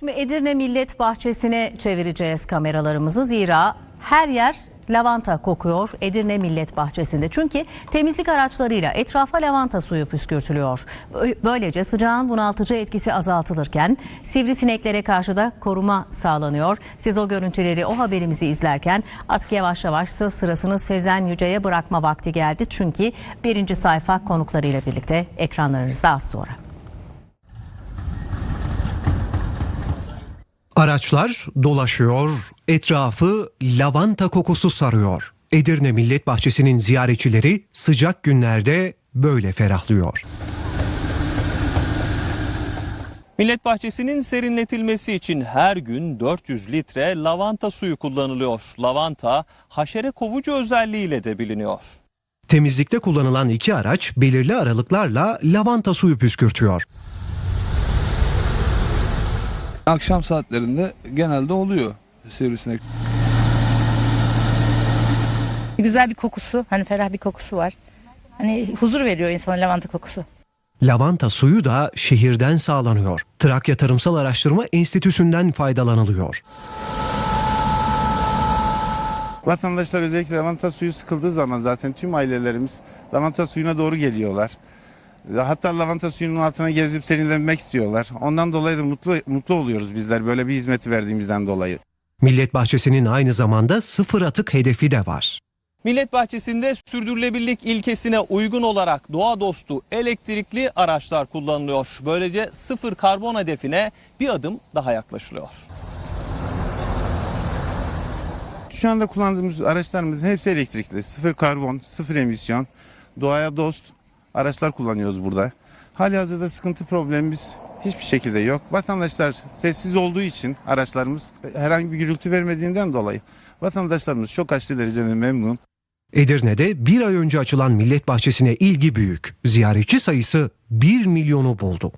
Şimdi Edirne Millet Bahçesi'ne çevireceğiz kameralarımızı zira her yer lavanta kokuyor Edirne Millet Bahçesi'nde. Çünkü temizlik araçlarıyla etrafa lavanta suyu püskürtülüyor. Bö- Böylece sıcağın bunaltıcı etkisi azaltılırken sivrisineklere karşı da koruma sağlanıyor. Siz o görüntüleri, o haberimizi izlerken artık yavaş yavaş söz sırasını Sezen Yüce'ye bırakma vakti geldi. Çünkü birinci sayfa konuklarıyla birlikte ekranlarınızda az sonra. Araçlar dolaşıyor, etrafı lavanta kokusu sarıyor. Edirne Millet Bahçesi'nin ziyaretçileri sıcak günlerde böyle ferahlıyor. Millet Bahçesi'nin serinletilmesi için her gün 400 litre lavanta suyu kullanılıyor. Lavanta haşere kovucu özelliğiyle de biliniyor. Temizlikte kullanılan iki araç belirli aralıklarla lavanta suyu püskürtüyor. Akşam saatlerinde genelde oluyor sivrisinek. Güzel bir kokusu, hani ferah bir kokusu var. Hani huzur veriyor insana lavanta kokusu. Lavanta suyu da şehirden sağlanıyor. Trakya Tarımsal Araştırma Enstitüsü'nden faydalanılıyor. Vatandaşlar özellikle lavanta suyu sıkıldığı zaman zaten tüm ailelerimiz lavanta suyuna doğru geliyorlar. Hatta lavanta suyunun altına gezip serinlemek istiyorlar. Ondan dolayı da mutlu mutlu oluyoruz bizler böyle bir hizmeti verdiğimizden dolayı. Millet Bahçesi'nin aynı zamanda sıfır atık hedefi de var. Millet Bahçesi'nde sürdürülebilirlik ilkesine uygun olarak doğa dostu elektrikli araçlar kullanılıyor. Böylece sıfır karbon hedefine bir adım daha yaklaşılıyor. Şu anda kullandığımız araçlarımızın hepsi elektrikli. Sıfır karbon, sıfır emisyon, doğaya dost araçlar kullanıyoruz burada. Hali hazırda sıkıntı problemimiz hiçbir şekilde yok. Vatandaşlar sessiz olduğu için araçlarımız herhangi bir gürültü vermediğinden dolayı vatandaşlarımız çok aşırı derecede memnun. Edirne'de bir ay önce açılan Millet Bahçesi'ne ilgi büyük. Ziyaretçi sayısı 1 milyonu buldu.